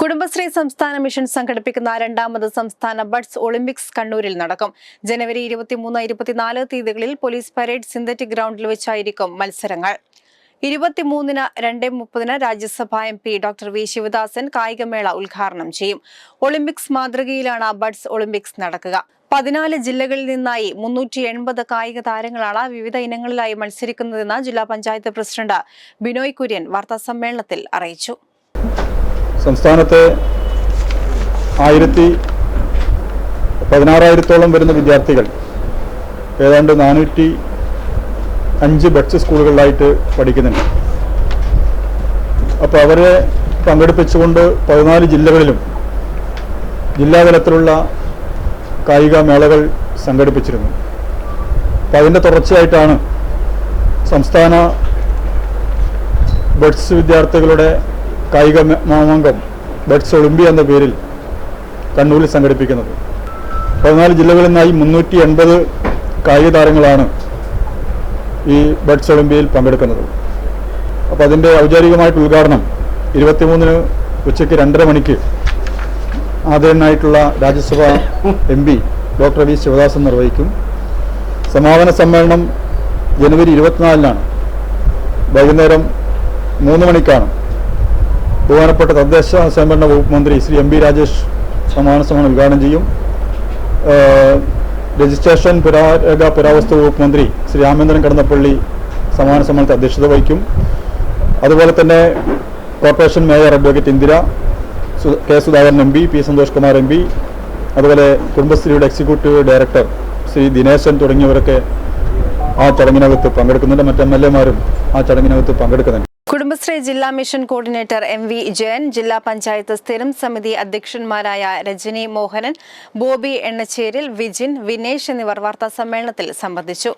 കുടുംബശ്രീ സംസ്ഥാന മിഷൻ സംഘടിപ്പിക്കുന്ന രണ്ടാമത് സംസ്ഥാന ബഡ്സ് ഒളിമ്പിക്സ് കണ്ണൂരിൽ നടക്കും. ജനുവരി ഇരുപത്തിമൂന്ന് ഇരുപത്തിനാല് തീയതികളിൽ പോലീസ് പരേഡ് സിന്തറ്റിക് ഗ്രൗണ്ടിൽ വെച്ചായിരിക്കും മത്സരങ്ങൾ. ഇരുപത്തിമൂന്നിന് രണ്ട് മുപ്പതിന് രാജ്യസഭാ M P doctor V. Sivadasan കായികമേള ഉദ്ഘാടനം ചെയ്യും. ഒളിമ്പിക്സ് മാതൃകയിലാണ് ബഡ്സ് ഒളിമ്പിക്സ് നടക്കുക. പതിനാല് ജില്ലകളിൽ നിന്നായി മുന്നൂറ്റി എൺപത് കായിക താരങ്ങളാണ് വിവിധ ഇനങ്ങളിലായി മത്സരിക്കുന്നതെന്ന് ജില്ലാ പഞ്ചായത്ത് പ്രസിഡന്റ് ബിനോയ് കുര്യൻ വാർത്താസമ്മേളനത്തിൽ അറിയിച്ചു. സംസ്ഥാനത്തെ ആയിരത്തി പതിനാറായിരത്തോളം വരുന്ന വിദ്യാർത്ഥികൾ ഏതാണ്ട് നാനൂറ്റി അഞ്ച് ബഡ്സ് സ്കൂളുകളിലായിട്ട് പഠിക്കുന്നുണ്ട്. അപ്പോൾ അവരെ പങ്കെടുപ്പിച്ചുകൊണ്ട് പതിനാല് ജില്ലകളിലും ജില്ലാതലത്തിലുള്ള കായിക മേളകൾ സംഘടിപ്പിച്ചിരുന്നു. അപ്പം അതിന്റെ തുടർച്ചയായിട്ടാണ് സംസ്ഥാന ബഡ്സ് വിദ്യാർത്ഥികളുടെ കായിക മാമാങ്കം ബഡ്സ് ഒളിമ്പിയ എന്ന പേരിൽ കണ്ണൂരിൽ സംഘടിപ്പിക്കുന്നത്. പതിനാല് ജില്ലകളിൽ നിന്നായി മുന്നൂറ്റി എൺപത് കായിക താരങ്ങളാണ് ഈ ബഡ്സ് ഒളിമ്പിയയിൽ പങ്കെടുക്കുന്നത്. അപ്പോൾ അതിന്റെ ഔപചാരികമായിട്ടുള്ള ഉദ്ഘാടനം ഇരുപത്തിമൂന്നിന് ഉച്ചയ്ക്ക് രണ്ടര മണിക്ക് ആദരനായിട്ടുള്ള Rajya Sabha M P doctor V Sivadasan നിർവഹിക്കും. സമാപന സമ്മേളനം ജനുവരി ഇരുപത്തിനാലിനാണ്. വൈകുന്നേരം മൂന്ന് മണിക്കാണ്. ബഹുമാനപ്പെട്ട തദ്ദേശ സ്വയംഭരണ വകുപ്പ് മന്ത്രി ശ്രീ എം ബി രാജേഷ് സമാന സമ്മേളനം ഉദ്ഘാടനം ചെയ്യും. രജിസ്ട്രേഷൻ പുരാരേഖ പുരാവസ്തു വകുപ്പ് മന്ത്രി ശ്രീ രാമേന്ദ്രൻ കടന്നപ്പള്ളി സമാന സമ്മാനത്തെ അധ്യക്ഷത വഹിക്കും. അതുപോലെ തന്നെ corporation mayor advocate Indira K Sudhakaran M P P Santhosh Kumar M P അതുപോലെ കുടുംബശ്രീയുടെ എക്സിക്യൂട്ടീവ് ഡയറക്ടർ ശ്രീ ദിനേശൻ തുടങ്ങിയവരൊക്കെ ആ ചടങ്ങിനകത്ത് പങ്കെടുക്കുന്നുണ്ട്. മറ്റ് എം എൽ എമാരും ആ ചടങ്ങിനകത്ത് പങ്കെടുക്കുന്നുണ്ട്. കുടുംബശ്രീ ജില്ലാ mission coordinator M V Jayan ജില്ലാ പഞ്ചായത്ത് സ്ഥിരം സമിതി അധ്യക്ഷന്മാരായ രജനി മോഹനൻ ബോബി എണ്ണച്ചേരിൽ വിജിൻ വിനേഷ് എന്നിവർ വാർത്താ സമ്മേളനത്തിൽ സംബന്ധിച്ചു.